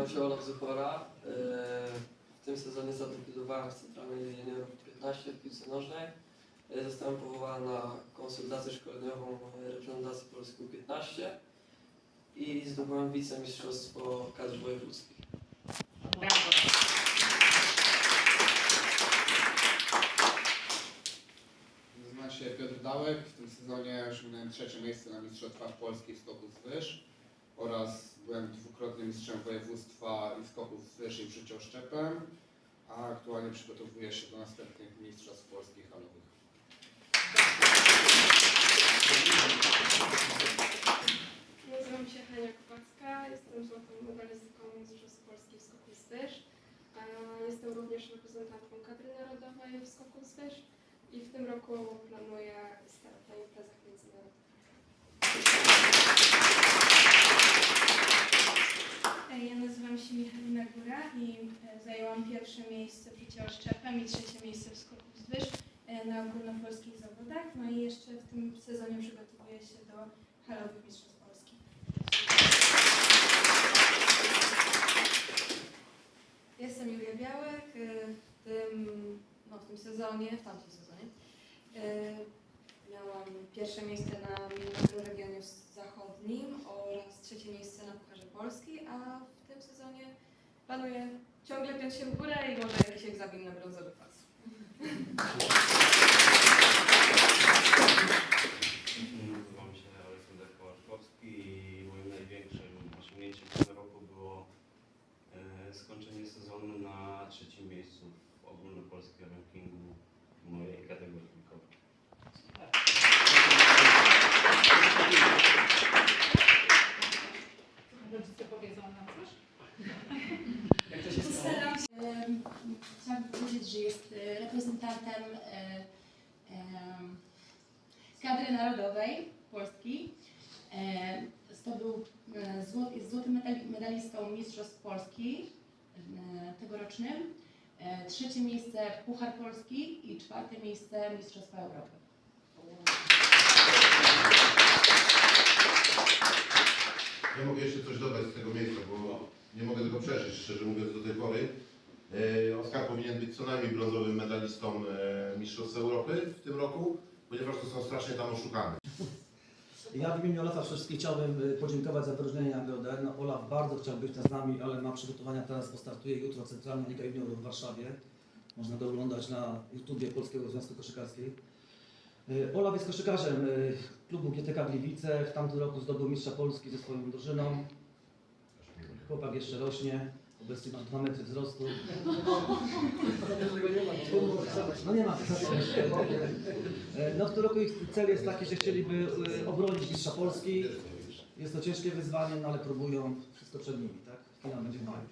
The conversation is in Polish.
Nazywam się Olaf Zuchora. Yy, W tym sezonie zadebiutowałem w Centralnej Juniorów 15 w piłce nożnej. Yy, Zostałem powołany na konsultację szkoleniową reprezentacji Polski 15 i zdobyłem wicemistrzostwo kadr wojewódzkich. Brawo. Nazywam się Piotr Dałek. W tym sezonie osiągnąłem trzecie miejsce na Mistrzostwach Polski w skoku z wyż oraz byłem dwukrotnym mistrzem województwa i skoków z wyż i przyczoszczepem, a aktualnie przygotowuję się do następnych Mistrzostw Polskich halowych. Nazywam się Hania Kopacka, jestem złotą medalistką Mistrzostw Polski w skoku z Jestem również reprezentantką kadry narodowej w skoku z i w tym roku planuję start na imprezach międzynarodowych. Ja nazywam się Michalina Góra i e, zajęłam pierwsze miejsce przeciwszczepem i trzecie miejsce w skoku z wyż e, na ogólnopolskich zawodach. No i jeszcze w tym sezonie przygotowuję się do halowych mistrzostw Polski. Jestem Julia Białek. y, W tym, no, w tym sezonie, w tamtym sezonie, y, miałam pierwsze miejsce na mikroregionie zachodnim oraz trzecie miejsce na Pucharze Polski, a w tym sezonie planuję ciągle piąć się w górę i może jakiś egzamin na brązowy pas. Nazywam się Aleksander Kołaszkowski i moim największym osiągnięciem tego roku było e, skończenie sezonu na trzecim miejscu w ogólnopolskim rankingu mojej kategorii wiekowej. Rodzice powiedzą nam coś? Postaram się. em, Chciałam powiedzieć, że jest e, reprezentantem e, kadry narodowej Polski. Zdobył e, zło- jest złotym medali- medalistą Mistrzostw Polski tegorocznym. Trzecie miejsce Puchar Polski i czwarte miejsce Mistrzostwa Europy. Ja mogę jeszcze coś dodać z tego miejsca, bo nie mogę tego przeżyć, szczerze mówiąc, do tej pory. E, Oskar powinien być co najmniej brązowym medalistą e, Mistrzostw Europy w tym roku, ponieważ to są strasznie tam oszukane. Ja w imieniu Olafa wszystkich chciałbym y, podziękować za wyróżnienie nagrodę. No, Olaf bardzo chciał być z nami, ale ma przygotowania teraz, bo startuje jutro Centralna Liga Juniorów w Warszawie. Można go oglądać na YouTubie Polskiego Związku Koszykarskiej. Y, Olaf jest koszykarzem klubu GTK Gliwice. W tamtym roku zdobył mistrza Polski ze swoją drużyną. Chłopak jeszcze rośnie. Obecnie ma 2 metry wzrostu. No nie ma. E, No w tym roku ich cel jest taki, że chcieliby e, obronić mistrza Polski. Jest to ciężkie wyzwanie, no ale próbują wszystko przed nimi, tak? Finał będzie w maju.